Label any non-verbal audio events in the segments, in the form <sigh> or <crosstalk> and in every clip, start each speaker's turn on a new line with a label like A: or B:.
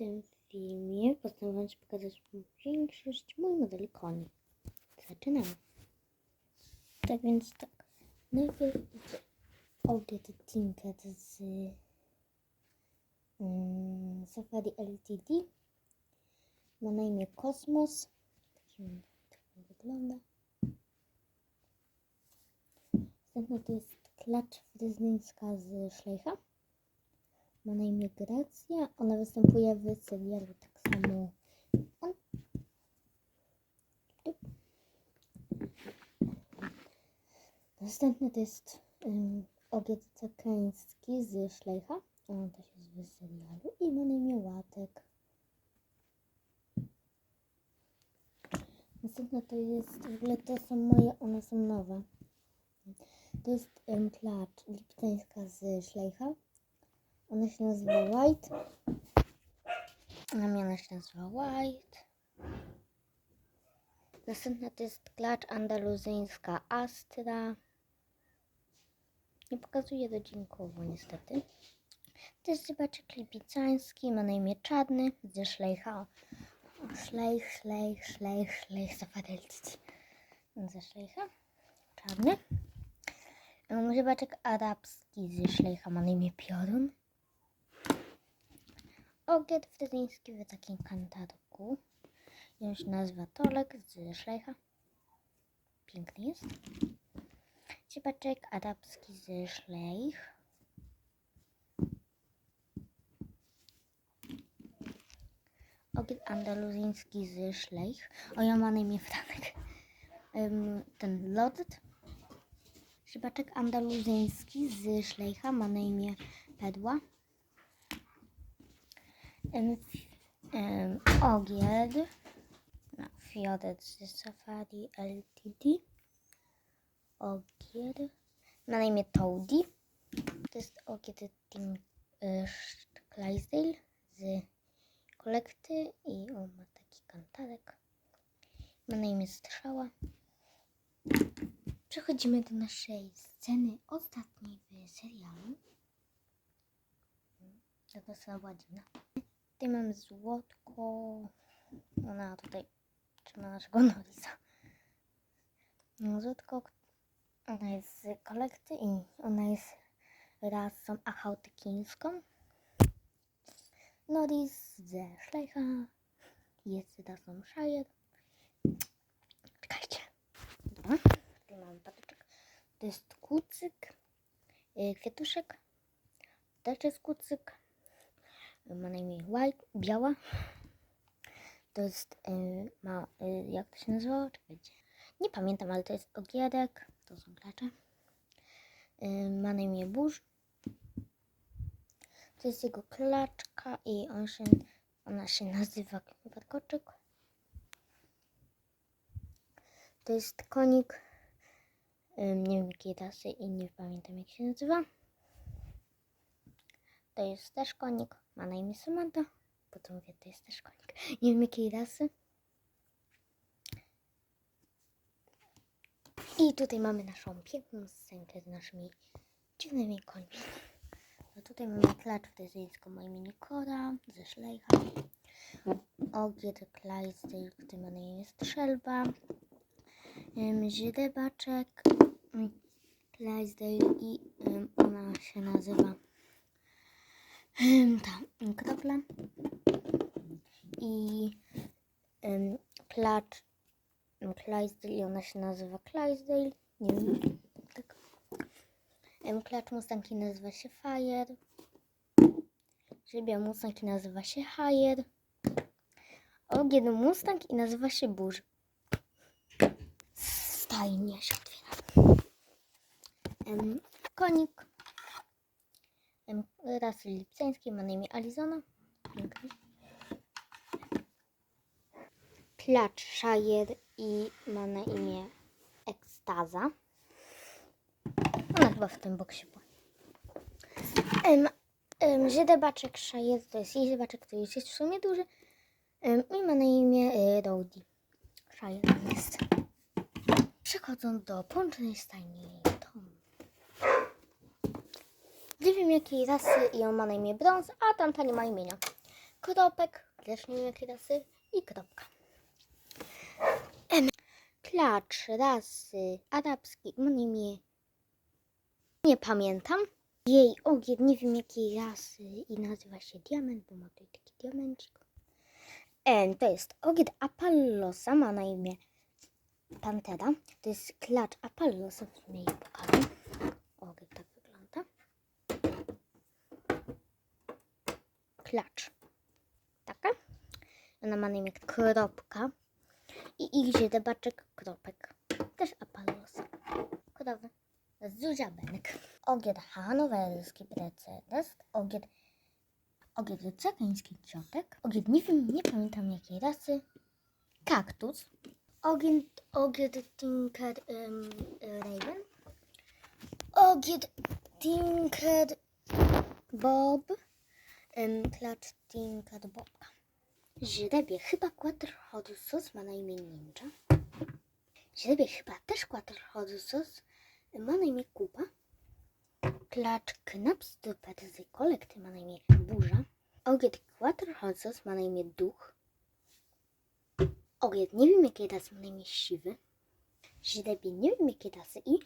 A: tym filmie postanowiłam pokazać większość moich modeli koni. Zaczynamy. Tak więc tak. Najpierw idzie Oget Tinket z mm, Safari LTD. Ma na imię Kosmos. Zobaczymy, jak to wygląda. Następna to jest klacz fryznyńska z Szlejcha. Ma na imię Gracja. Ona występuje w serialu tak samo. On. Następny to jest um, obiec cekeński z Szlejcha. On też jest w serialu i ma na imię Łatek. Następne to jest, w ogóle to są moje, one są nowe. To jest um, klacz liptańska z Szlejcha. Ona się nazywa White. A miana się nazywa White. Następna to jest klacz andaluzyjska Astra. Nie pokazuję rodzinkowo niestety. To jest zobaczek lipicański, ma na imię Czarny ze Szlejcha. Szlejch, szlejch, szlejch, szlejch, zafadelcy. Ze Szlejcha. Czarny. Rybaczek arabski ze Szlejcha ma na imię Piorun. Ogier fryzyński w takim on się nazywa Tolek z Szlejcha. Piękny jest. Rybaczek arabski z Szlejch. Ogier andaluzyjski z Szlejch. O, ja ma na imię Franek. Um, ten Lord Szybaczek andaluzyjski z Szlejcha ma na imię Pedła. Em, Ogier no, Fioret z Safari LTD. Ogier na imię Toady. To jest Ogier Team y, Clydesdale z kolekty i on ma taki kantarek. Ma na imię Strzała. Przechodzimy do naszej sceny ostatniej w serialu. Taka sama dziwna. Tutaj mamy złotko. Ona tutaj trzyma naszego <laughs> Norisa. No, Złotko, ona jest z kolekty i ona jest rasą achautykińską. Noris ze Szlejcha jest rasą Shire. Czekajcie. Dobra. Tutaj mamy patyczek. To jest kucyk, yy, kwiatuszek. Też jest kucyk. Ma na imię White, biała. To jest, yy, ma, yy, jak to się nazywało? Czekajcie. Nie pamiętam, ale to jest ogierek. To są klacze. Yy, ma na imię burz. To jest jego klaczka i on się, ona się nazywa warkoczyk. To jest konik. Ym, nie wiem jakiej rasy i nie pamiętam jak się nazywa. To jest też konik. Ma na imię Samantha. Po co mówię, to jest też konik. Nie wiem jakiej rasy. I tutaj mamy naszą piękną scenkę z naszymi dziwnymi końmi. No tutaj mamy klacz fryzyjską o imieniu Kora ze Szlejcha. Ogier Clydesdale, który ma na imię Strzelba. Ym, Źrebaczek ym, Clydesdale i ona się nazywa ym, ta ym, kropla. I ym, klacz. Ym, Clydesdale i ona się nazywa Clydesdale. Nie wiem tak. Ym, klacz Mustang i nazywa się Fire. Żybia Mustang i nazywa się Hire. Ogier Mustang i nazywa się Burz. Stajnia się otwiera. Em, konik rasy lipcańskiej ma na imię Alizona. Piękny. Klacz i ma na imię Ekstaza. Ona chyba w tym boksie była. Em, Źrebaczek Shire to jest jej źrebaczek, który już jest w sumie duży. Em, I ma na imię y, Rowdy. Shire jest. Przechodząc do połączonej stajni Nie wiem jakiej rasy i on ma na imię Brąz, a tamta nie ma imienia. kropek, też nie wiem jakie rasy i kropka. Em, klacz rasy arabskiej, ma na imię, nie pamiętam. Jej ogień, nie wiem jakiej rasy i nazywa się diament, bo ma tutaj taki diamencik. Em, to jest ogień Apollosa, ma na imię Pantera. To jest klacz Apollosa, w sumie jej pokażę. Ogień tak wygląda. Klacz. Taka. Ona ma na imię Kropka. I ich źrebaczek Kropek. Też Apollos. Krowy. Zuzia Benek. Ogień hanowerski Precedens. Ogień Ogień cekeński ciotek. Ogień nie wiem, nie pamiętam jakiej rasy. Kaktus. Ogień, ogień Tinker um, Raven. Ogień Tinker Bob. Klacz Tinker Bobka. Źrebie chyba Quaterhodus ma na imię Ninja. Źrebie chyba też Quaterhodus ma na imię Kuba. Klacz Knapstupet z kolekty ma na imię Burza. Ogiet Quaterhodus ma na imię Duch. Ogiet nie wiem jakiej rasy ma na imię Siwy. Źrebie nie wiem jakiej rasy i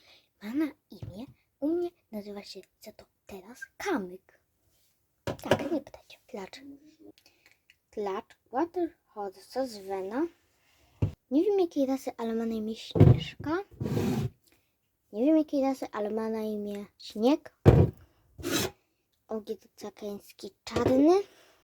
A: ma na imię, u mnie nazywa się, co to teraz, Kamyk. Tak, nie pytajcie. Klacz. Klacz Waterhodsa z Wena. Nie wiem jakiej rasy, ale ma na imię Śnieżka. Nie wiem jakiej rasy, ale ma na imię Śnieg. Ogień cakeński czarny.